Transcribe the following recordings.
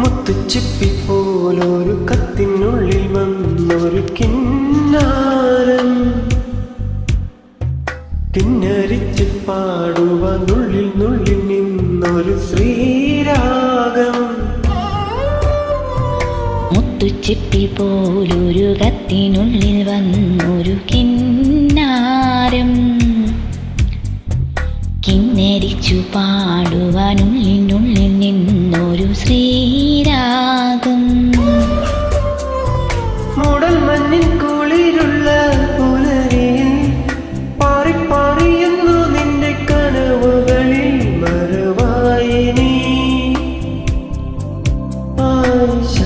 മുത്തുച്ചിപ്പി പോലൊരു കത്തിനുള്ളിൽ വന്നൊരു കിന്നാരം. കിന്നരിച്ച് പാടുവാനുള്ളിൽ നുള്ളിൽ നിന്നൊരു ശ്രീരാഗം. മുത്തുച്ചിപ്പി പോലൊരു കത്തിനുള്ളിൽ വന്നൊരു കിന്നാരം. കിന്നരിച്ചു പാടുവാനുള്ളിനുള്ളിൽ നിന്നൊരു ശ്രീരാഗം മഞ്ഞിൻ കുളിരുള്ള പുലരിയിൽ പാറിപ്പാറിയുന്നു നിന്റെ കനവുകളിൽ മറവായി നീ. ആയിഷ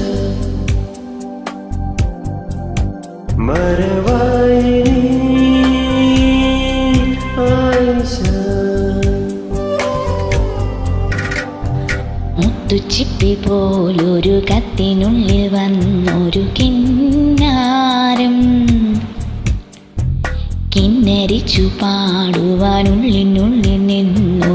മറവായി മുത്തുച്ചിപ്പി പോലൊരു കത്തിനുള്ളിൽ വന്നൊരു കിന്നാരം. കിന്നരിച്ചു പാടുവാനുള്ളിനുള്ളിൽ ശ്രീരാഗം